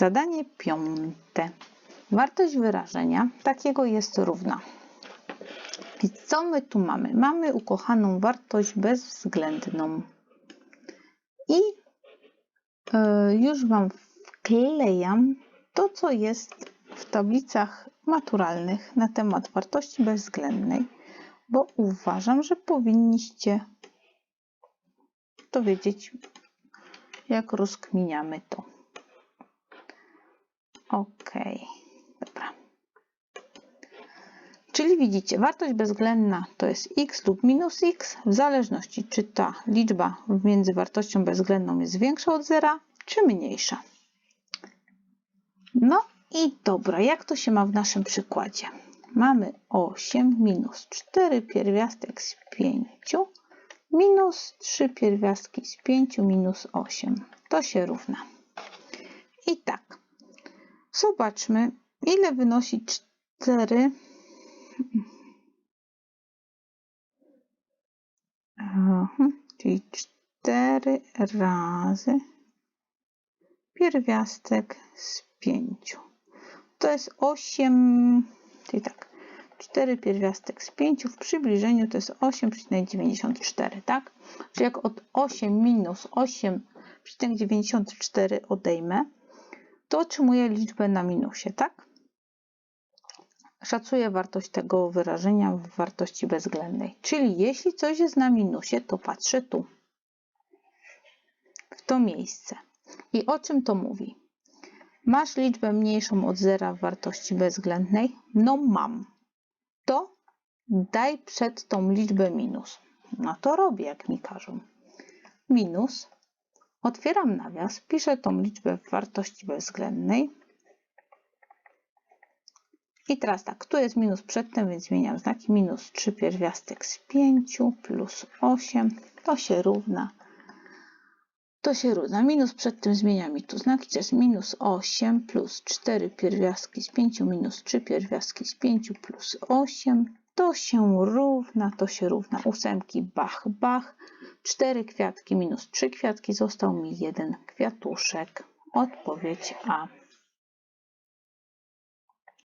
Zadanie piąte. Wartość wyrażenia takiego jest równa. I co my tu mamy? Mamy ukochaną wartość bezwzględną. I e, już Wam wklejam to, co jest w tablicach maturalnych na temat wartości bezwzględnej, bo uważam, że powinniście dowiedzieć, jak rozkminiamy to. Ok, dobra. Czyli widzicie, wartość bezwzględna to jest x lub minus x, w zależności czy ta liczba między wartością bezwzględną jest większa od zera, czy mniejsza. No i dobra, jak to się ma w naszym przykładzie? Mamy 8 minus 4 pierwiastek z 5 minus 3 pierwiastki z 5 minus 8. To się równa. I tak, zobaczmy, ile wynosi 4 Aha, czyli 4 razy pierwiastek z 5. To jest 8, czyli tak, 4 pierwiastek z 5 w przybliżeniu to jest 8,94, tak? Czyli jak od 8 minus 8,94 odejmę, to otrzymuję liczbę na minusie, tak? Szacuję wartość tego wyrażenia w wartości bezwzględnej. Czyli jeśli coś jest na minusie, to patrzę tu, w to miejsce. I o czym to mówi? Masz liczbę mniejszą od zera w wartości bezwzględnej? No mam. To daj przed tą liczbę minus. No to robię, jak mi każą. Minus. Otwieram nawias, piszę tą liczbę w wartości bezwzględnej. I teraz tak, tu jest minus przedtem, więc zmieniam znaki. Minus 3 pierwiastek z 5 plus 8 to się równa to się równa. Minus przed tym zmienia mi tu znaki, to jest minus 8 plus 4 pierwiastki z 5 minus 3 pierwiastki z 5 plus 8. To się równa, to się równa. Ósemki, bach, bach. 4 kwiatki minus 3 kwiatki, został mi jeden kwiatuszek. Odpowiedź A.